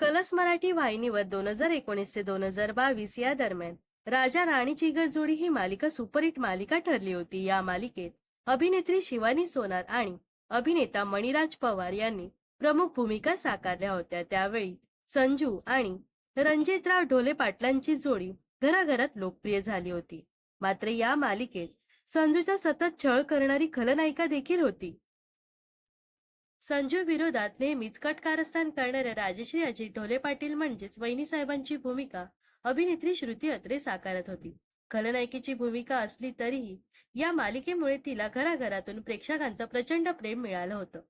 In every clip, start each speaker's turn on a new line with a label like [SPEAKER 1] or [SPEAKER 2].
[SPEAKER 1] Clutch Marathi वाहिनीवर दोन हजार एकोणीस ते दोन हजार बावीस या दरम्यान राजा राणीची गत जोडी ही मालिका सुपरहिट मालिका ठरली होती. या मालिकेत अभिनेत्री शिवानी सोनार आणि अभिनेता मणिराज पवार यांनी प्रमुख भूमिका साकारल्या होत्या. त्यावेळी संजू आणि रणजितराव ढोले पाटलांची जोडी घराघरात लोकप्रिय झाली होती. मात्र या मालिकेत संजूचा सतत छळ करणारी खलनायिका देखील होती. संजू विरोधात नेहमीच कटकारस्थान करणाऱ्या राजश्री अजित ढोले पाटील म्हणजेच वहिनीसाहेबांची भूमिका अभिनेत्री श्रुती अत्रे साकारत होती. खलनायकीची भूमिका असली तरीही या मालिकेमुळे तिला घराघरातून प्रेक्षकांचं प्रचंड प्रेम मिळालं होतं.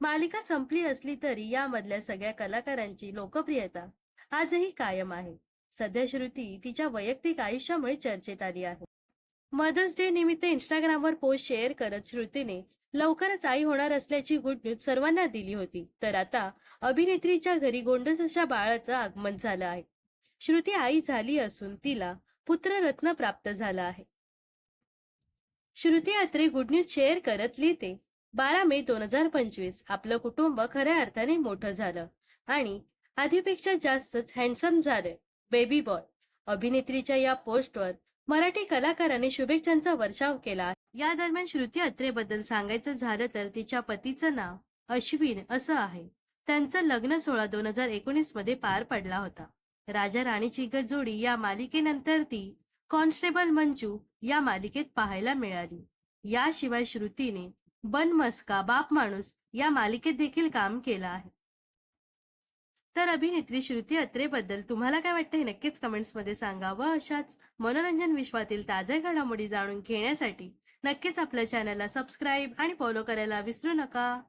[SPEAKER 1] मालिका संपली असली तरी यामधल्या सगळ्या कलाकारांची लोकप्रियता आजही कायम आहे. सध्या श्रुती तिच्या वैयक्तिक आयुष्यामुळे चर्चेत आली आहे. मदर्स डे निमित्त इंस्टाग्रामवर पोस्ट शेअर करत श्रुतीने लवकरच आई होणार असल्याची गुड न्यूज सर्वांना दिली होती. तर आता अभिनेत्रीच्या घरी गोंडस अशा बाळाचं आगमन झालं आहे. श्रुती आई झाली असून तिला पुत्ररत्न प्राप्त झाला आहे. Shruti Atre good news share करत लिहिते बारा मे दोन हजार पंचवीस आपलं कुटुंब खऱ्या अर्थाने मोठं झालं आणि आधीपेक्षा जास्तच हँडसम झालं बेबी बॉय अभिनेत्रीच्या या पोस्टवर मराठी कलाकारांनी शुभेच्छांचा वर्षाव केला. या दरम्यान श्रुती अत्रेबद्दल सांगायचं झालं तर तिच्या पतीचं नाव अश्विन असं आहे. त्यांचं लग्न सोळा दोन हजार एकोणीसमध्ये पार पडला होता. राजा राणीची गत जोडी या मालिकेनंतर ती कॉन्स्टेबल मंजू या मालिकेत पाहायला मिळाली. याशिवाय श्रुतीने बन मस्का बाप माणूस या मालिकेत देखील काम केलं आहे. तर अभिनेत्री श्रुती अत्रेबद्दल तुम्हाला काय वाटतं हे नक्कीच कमेंट्समध्ये सांगा व अशाच मनोरंजन विश्वातील ताज्या घडामोडी जाणून घेण्यासाठी नक्कीच आपल्या चॅनलला सबस्क्राईब आणि फॉलो करायला विसरू नका.